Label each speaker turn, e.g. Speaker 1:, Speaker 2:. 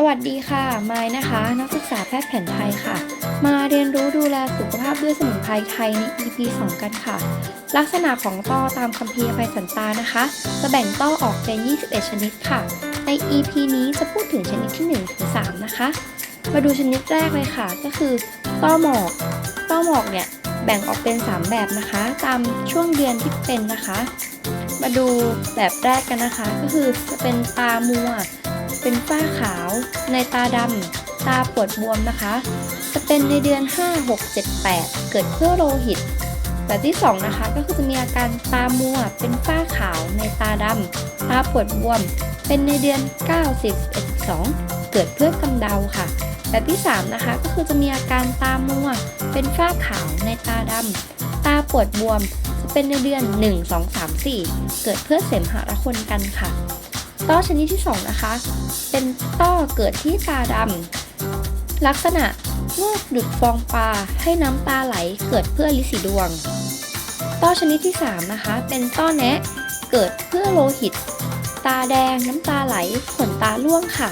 Speaker 1: สวัสดีค่ะ มายนะคะ นักศึกษาแพทย์แผนไทยค่ะ มาเรียนรู้ดูแลสุขภาพด้วยสมุนไพรไทยใน EP 2 กันค่ะ ลักษณะของต้อตามคัมภีร์ไพสันตานะคะ จะแบ่งต้อออกเป็น 21 ชนิดค่ะ ใน EP นี้จะพูดถึงชนิดที่1ถึง3นะคะ มาดูชนิดแรกเลยค่ะ ก็คือ ต้อหมอก ต้อหมอกเนี่ยแบ่งออกเป็น 3 แบบนะคะ ตามช่วงเดือนที่เป็นนะคะ มาดูแบบแรกกันนะคะ ก็คือจะเป็นตามัว เป็นฝ้าขาว ในตาดำ ตาปวดบวมนะคะ จะเป็นในเดือน 5 6 7 8 เกิดเพื่อโลหิต แบบที่ 2 นะคะ ก็คือจะมีอาการตามัว เป็นฝ้าขาวในตาดำ ตาปวดบวม เป็นในเดือน 9 10 11 12เกิดเพื่อกำเดาค่ะ แบบที่ 3 นะคะ ก็คือจะมีอาการตามัว เป็นฝ้าขาวในตาดำ ตาปวดบวม จะเป็นในเดือน 1 2 3 4 เกิดเพื่อเสมหะระคนกันค่ะ ต้อชนิดที่ 2 นะคะ เป็นต้อเกิดที่ตาดำลักษณะงอกหยุดฟองปลาให้น้ำตาไหลเกิดเพื่อลิสีดวง ต้อชนิดที่ 3 นะคะ เป็นต้อแนะเกิดเพื่อโลหิต ตาแดงน้ำตาไหลขนตาร่วงค่ะ